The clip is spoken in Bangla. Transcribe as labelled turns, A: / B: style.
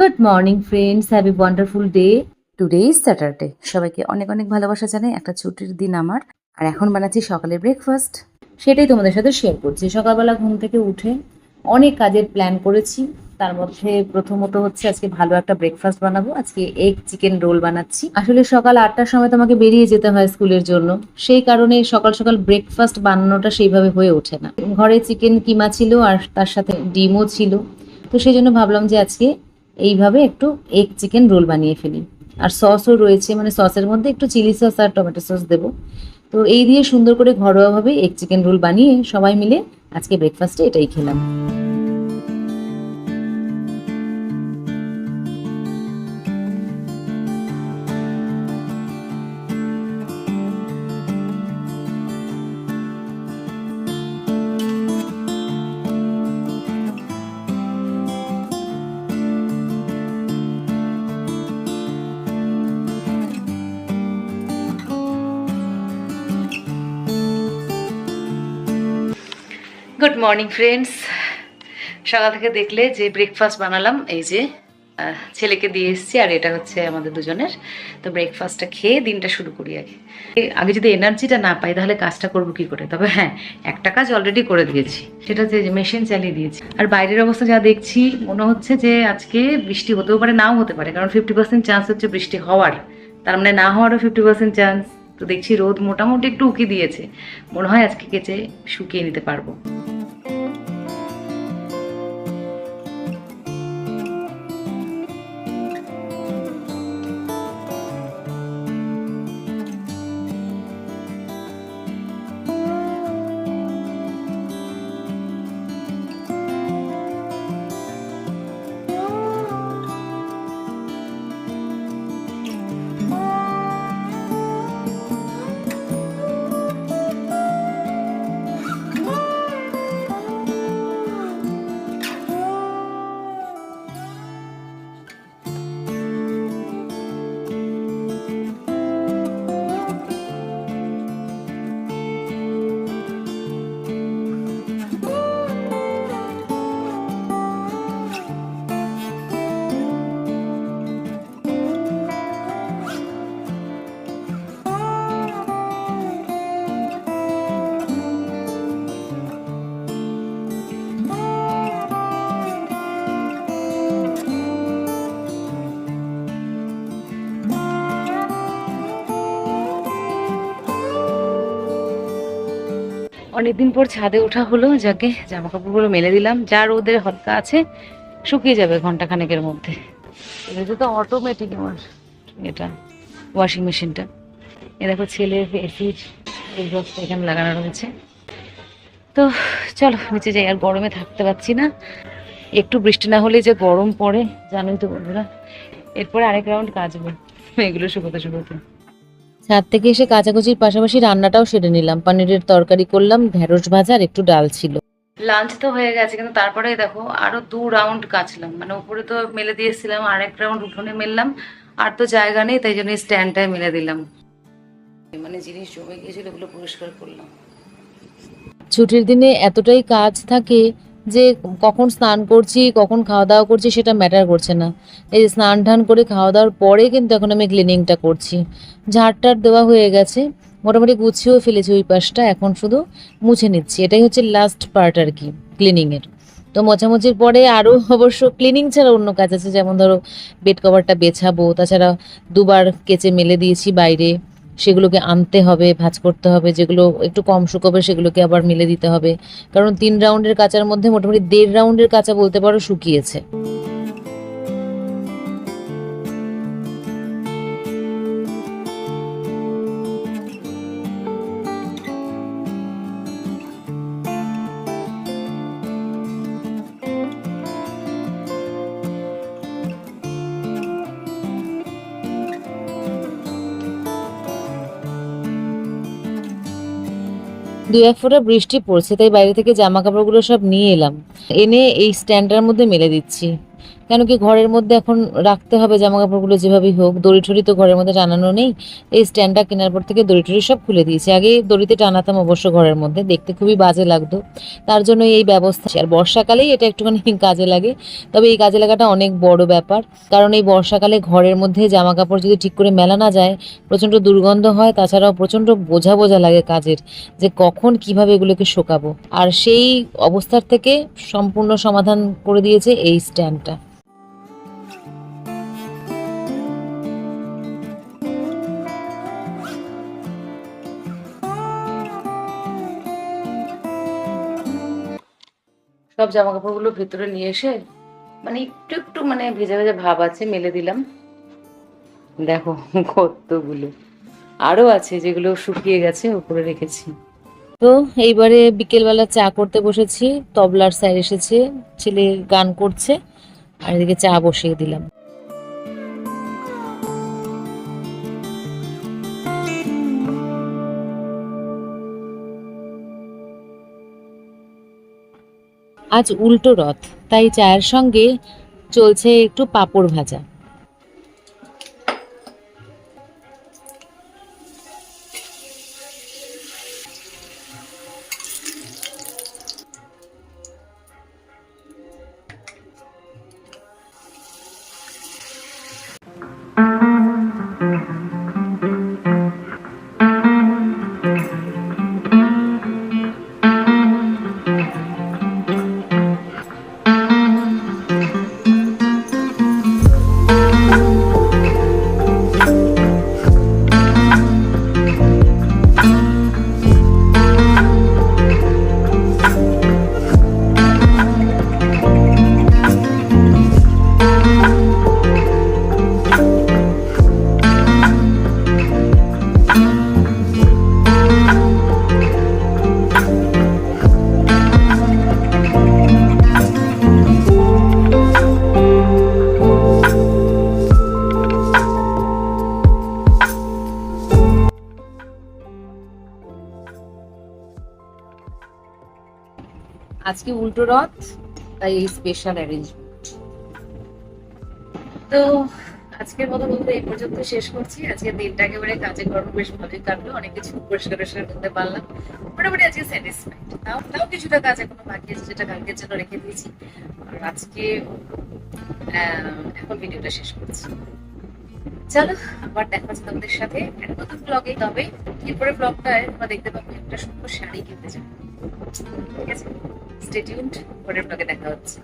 A: Good morning friends have a wonderful day today is Saturday সবাইকে অনেক অনেক ভালোবাসা জানাই। একটা ছুটির দিন আমার। আর এখন বানাচ্ছি সকালে ব্রেকফাস্ট সেটাই তোমাদের সাথে শেয়ার করছি। সকালবেলা ঘুম থেকে উঠে অনেক কাজের প্ল্যান করেছি। তার মধ্যে প্রথমত হচ্ছে আজকে ভালো একটা ব্রেকফাস্ট বানাবো। আজকে এগ চিকেন রোল বানাচ্ছি। আসলে সকাল আটটার সময় তোমাকে বেরিয়ে যেতে হয় স্কুলের জন্য। সেই কারণে সকাল সকাল ব্রেকফাস্ট বানানোটা সেইভাবে হয়ে ওঠে না। ঘরে চিকেন কিমা ছিল আর তার সাথে ডিমও ছিল। তো সেই জন্য ভাবলাম যে আজকে এইভাবে একটু এগ চিকেন রোল বানিয়ে ফেলি। আর সসও রয়েছে মানে সসের মধ্যে একটু চিলি সস আর টমেটো সস দেবো। তো এই দিয়ে সুন্দর করে ঘরোয়াভাবে এগ চিকেন রোল বানিয়ে সবাই মিলে আজকে ব্রেকফাস্টে এটাই খেলাম। গুড মর্নিং ফ্রেন্ডস সকাল থেকে দেখলে যে ব্রেকফাস্ট বানালাম, এই যে ছেলেকে দিয়ে এসেছি, আর এটা হচ্ছে আমাদের দুজনের। তো ব্রেকফাস্টটা খেয়ে দিনটা শুরু করি আগে। আগে যদি এনার্জিটা না পাই, তাহলে কাজটা করব কি করে? তবে হ্যাঁ একটা কাজ অলরেডি করে দিয়েছি। সেটা যে মেশিন চালিয়ে দিয়েছি। আর বাইরের অবস্থা যা দেখছি, মনে হচ্ছে যে আজকে বৃষ্টি হতেও পারে, নাও হতে পারে। কারণ ফিফটি পার্সেন্ট চান্স হচ্ছে বৃষ্টি হওয়ার। তার মানে না হওয়ারও ফিফটি পার্সেন্ট চান্স তো দেখছি রোদ মোটামুটি একটু উকি দিয়েছে। মনে হয় আজকে কেচে শুকিয়ে নিতে পারব। অনেকদিন পর ছাদে ওঠা হলো, যাকে জামা কাপড়গুলো মেলে দিলাম। যা রোদের হালকা আছে, শুকিয়ে যাবে ঘণ্টা খানেকের মধ্যে। এটা তো অটোমেটিক আমার, এটা ওয়াশিং মেশিনটা এ দেখো ছেলের এসির এক্সস্ট এখানে লাগানো রয়েছে। তো চলো, নিচে যাই, আর গরমে থাকতে পারছি না। একটু বৃষ্টি না হলে যে গরম পড়ে, জানোই তো বন্ধুরা। এরপরে আরেক রাউন্ড কাচবো এগুলো শুকোতে শুকোতে। ছাদ থেকে এসে কাচাকুচির পাশাপাশি রান্নাটাও সেরে নিলাম। পনিরের তরকারি করলাম ঢেঁড়স ভাজা আর একটু ডাল ছিল। লাঞ্চ তো হয়ে গেছে কিন্তু তারপরে দেখো আরও দু রাউন্ড কাচলাম। মানে উপরে তো মেলে দিয়েছিলাম আর এক রাউন্ড উঠোনে মেললাম আর তো জায়গা নেই তাই জন্য স্ট্যান্ডটায় মেলে দিলাম। মানে জিনিস জমে গিয়েছিল ওগুলো পরিষ্কার করলাম। ছুটির দিনে এতটাই কাজ থাকে যে কখন স্নান করছি, কখন খাওয়া দাওয়া করছি সেটা ম্যাটার করছে না। এই স্নান টান করে খাওয়া দাওয়ার পরে কিন্তু এখন আমি ক্লিনিংটা করছি। ঝাড়টার দেওয়া হয়ে গেছে, মোটামুটি গুছিয়েও ফেলেছি ওই পাশটা, এখন শুধু মুছে নিচ্ছি। এটাই হচ্ছে লাস্ট পার্ট আর কি ক্লিনিংয়ের তো মোছামুছির পরে আরও অবশ্য ক্লিনিং ছাড়া অন্য কাজ আছে, যেমন ধরো বেড কভারটা বেছাবো, তাছাড়া দুবার কেচে মেলে দিয়েছি বাইরে। সেগুলোকে আনতে হবে, ভাঁজ করতে হবে, যেগুলো একটু কম শুকাবে সেগুলোকে আবার মিলে দিতে হবে। কারণ তিন রাউন্ডের কাঁচার মধ্যে মোটামুটি দেড় রাউন্ডের কাঁচা বলতে পারো শুকিয়েছে। দুই এক ফোঁটা বৃষ্টি পড়ছে, তাই বাইরে থেকে জামা কাপড়গুলো সব নিয়ে এলাম। এনে এই স্ট্যান্ডটার মধ্যে মেলে দিচ্ছি। কেন কি ঘরের মধ্যে এখন রাখতে হবে জামা কাপড়গুলো যেভাবেই হোক দড়ি ঠড়ি তো ঘরের মধ্যে টানানো নেই। এই স্ট্যান্ডটা কেনার পর থেকে দড়ি টড়ি সব খুলে দিয়েছি। আগে দড়িতে টানাতাম অবশ্য ঘরের মধ্যে, দেখতে খুবই বাজে লাগতো। তার জন্য এই ব্যবস্থা আর বর্ষাকালেই এটা একটুখানি কাজে লাগে। তবে এই কাজে লাগাটা অনেক বড় ব্যাপার। কারণ এই বর্ষাকালে ঘরের মধ্যে জামা কাপড় যদি ঠিক করে মেলা না যায়, প্রচণ্ড দুর্গন্ধ হয়, তাছাড়াও প্রচণ্ড বোঝা বোঝা লাগে কাজের যে কখন কীভাবে এগুলোকে শোকাবো। আর সেই অবস্থার থেকে সম্পূর্ণ সমাধান করে দিয়েছে এই স্ট্যান্ডটা। সব জামা কাপড়গুলো ভেতরে নিয়ে এসে মানে একটু একটু মানে ভেজা ভেজা ভাব আছে, মেলে দিলাম। দেখো কতগুলো। আরও আছে যেগুলো শুকিয়ে গেছে, উপরে রেখেছি। তো এইবারে বিকেলবেলা চা করতে বসেছি, তবলার স্যার এসেছে, ছেলে গান করছে, আর এদিকে চা বসিয়ে দিলাম। আজ উল্টো রথ তাই চায়ের সঙ্গে চলছে একটু পাঁপড় ভাজা। আজকে উল্টো রথ, তাই এই স্পেশাল অ্যারেঞ্জমেন্ট তো আজকের মতো বলতে এই পর্যন্ত শেষ করছি। আজকে দিনটা একেবারে কাজে কর্ম বেশ ভালোই কাটলো, অনেক কিছু পরিষ্কার পরিষ্কার করতে পারলাম। মোটামুটি আজকে স্যাটিসফাইড তাও তাও কিছুটা কাজ এখনও বাকি আছে কালকের জন্য রেখে দিয়েছি। আর আজকে এখন ভিডিওটা শেষ করছি। চলো, আবার দেখা তোমাদের সাথে একটা নতুন ব্লগে তবে এরপরে ব্লগটায় তোমরা দেখতে পাবে একটা সুন্দর শাড়ি কিনতে যাব। ঠিক আছে? স্টেটিউন্ড পরের ব্লগে দেখা হচ্ছে